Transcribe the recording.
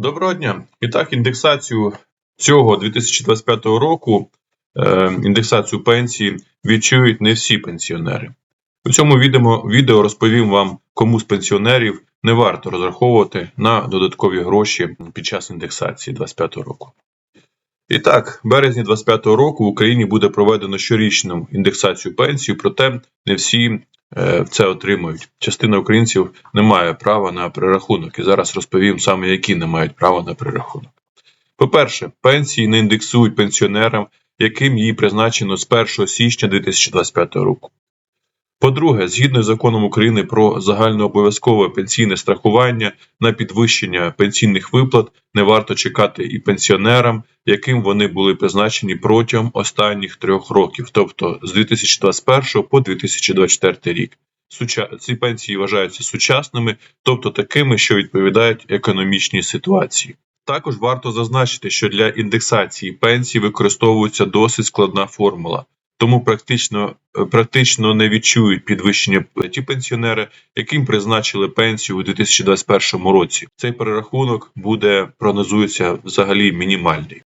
Доброго дня. І так, індексацію цього 2025 року, е, індексацію пенсії відчують не всі пенсіонери. У цьому відео, розповім вам, кому з пенсіонерів не варто розраховувати на додаткові гроші під час індексації 2025 року. І так, березні 2025 року в Україні буде проведено щорічну індексацію пенсії, проте не всі це отримують. Частина українців не має права на перерахунок. І зараз розповім саме, які не мають права на перерахунок. По-перше, пенсії не індексують пенсіонерам, яким її призначено з 1 січня 2025 року. По-друге, згідно з законом України про загальнообов'язкове пенсійне страхування на підвищення пенсійних виплат не варто чекати і пенсіонерам, яким вони були призначені протягом останніх трьох років, тобто з 2021 по 2024 рік. Ці пенсії вважаються сучасними, тобто такими, що відповідають економічній ситуації. Також варто зазначити, що для індексації пенсій використовується досить складна формула. Тому практично, е, практично не відчують підвищення ті пенсіонери, яким призначили пенсію у 2021 році. Цей перерахунок буде прогнозується взагалі мінімальний.